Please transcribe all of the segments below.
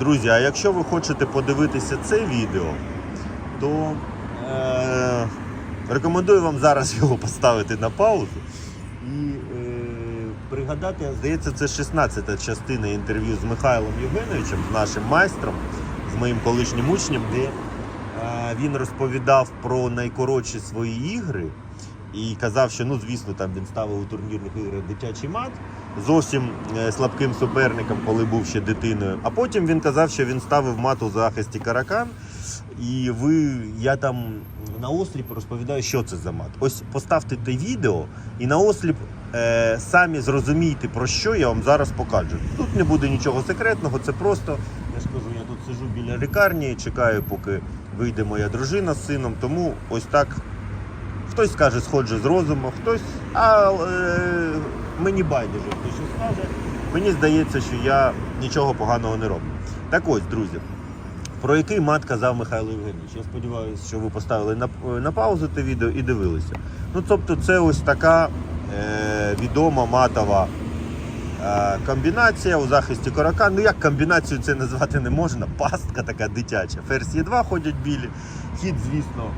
Друзі, а якщо ви хочете подивитися це відео, то е, рекомендую вам зараз його поставити на паузу і е, пригадати, здається, це 16-та частина інтерв'ю з Михайлом Євгеновичем, з нашим майстром, з моїм колишнім учнем, де е, він розповідав про найкоротші свої ігри. І казав, що ну звісно, там він ставив у турнірних іграх дитячий мат зовсім е, слабким суперником, коли був ще дитиною. А потім він казав, що він ставив мат у захисті каракан. І ви, я там на осліп розповідаю, що це за мат. Ось поставте те відео і на осліп е, самі зрозумійте про що я вам зараз покажу. Тут не буде нічого секретного, це просто, я ж кажу, я тут сижу біля лікарні, чекаю, поки вийде моя дружина з сином. Тому ось так Хтось скаже, сходжу з розуму, хтось. А е, мені байдуже, хто що скаже. Мені здається, що я нічого поганого не роблю. Так ось, друзі, про який мат казав Михайло Євгенович. Я сподіваюся, що ви поставили на, на паузу те відео і дивилися. Ну, тобто, це ось така е, відома матова е, комбінація у захисті корака. Ну як комбінацію це назвати не можна. Пастка така дитяча. Ферзь є 2 ходять білі. Хід, звісно,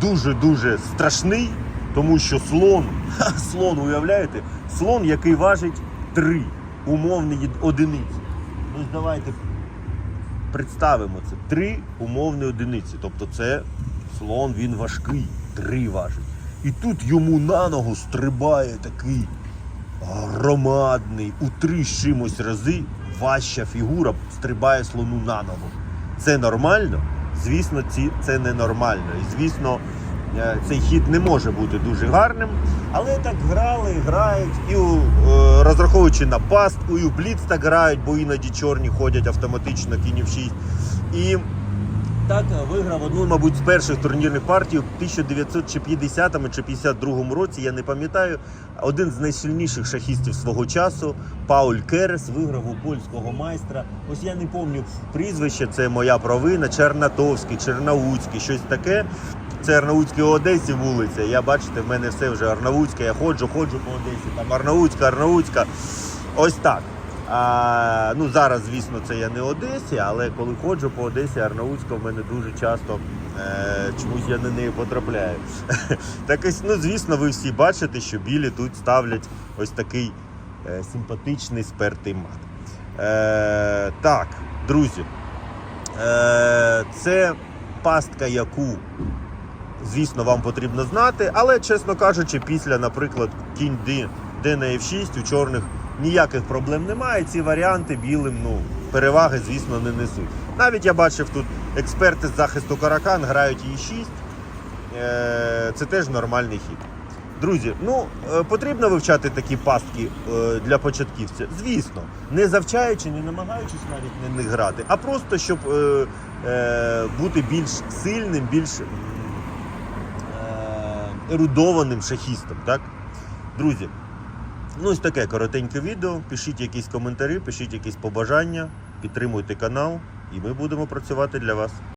дуже-дуже страшний, тому що слон, слон, уявляєте, слон, який важить 3 умовні одиниці. Ну, давайте представимо це. Три умовні одиниці. Тобто це слон, він важкий, три важить. І тут йому на ногу стрибає такий громадний, у три чимось рази важча фігура стрибає слону на ногу. Це нормально? Звісно, ці, це ненормально. І звісно, е, цей хід не може бути дуже гарним. Але так грали, грають, і е, розраховуючи на пастку, і у бліц так грають, бо іноді чорні ходять автоматично кінів 6. І так виграв одну, мабуть, з перших турнірних партій у 1950 чи 52 році, я не пам'ятаю. Один з найсильніших шахістів свого часу, Пауль Керес, виграв у польського майстра. Ось я не пам'ятаю прізвище, це моя провина, Чернатовський, Чернауцький, щось таке. Це Арнаутській Одесі вулиця. Я бачите, в мене все вже Арнаутське. Я ходжу, ходжу по Одесі. Там Арнаутська, Арнаутська. Ось так. А, ну зараз, звісно, це я не Одесі, але коли ходжу по Одесі, Арнаутська в мене дуже часто е, чомусь я на неї потрапляю. так ось, ну звісно, ви всі бачите, що білі тут ставлять ось такий е, симпатичний спертий мат. Е, так, друзі, е, це пастка, яку звісно, вам потрібно знати. Але, чесно кажучи, після, наприклад, кінь D на F6 у чорних ніяких проблем немає. Ці варіанти білим ну, переваги, звісно, не несуть. Навіть я бачив тут експерти з захисту каракан грають E6. Е, Це теж нормальний хід. Друзі, ну е, потрібно вивчати такі пастки е, для початківця. Звісно, не завчаючи, не намагаючись навіть на них грати, а просто щоб е, е, бути більш сильним, більш е, ерудованим шахістом. Так? Друзі, ну ось таке коротеньке відео. Пишіть якісь коментарі, пишіть якісь побажання, підтримуйте канал, і ми будемо працювати для вас.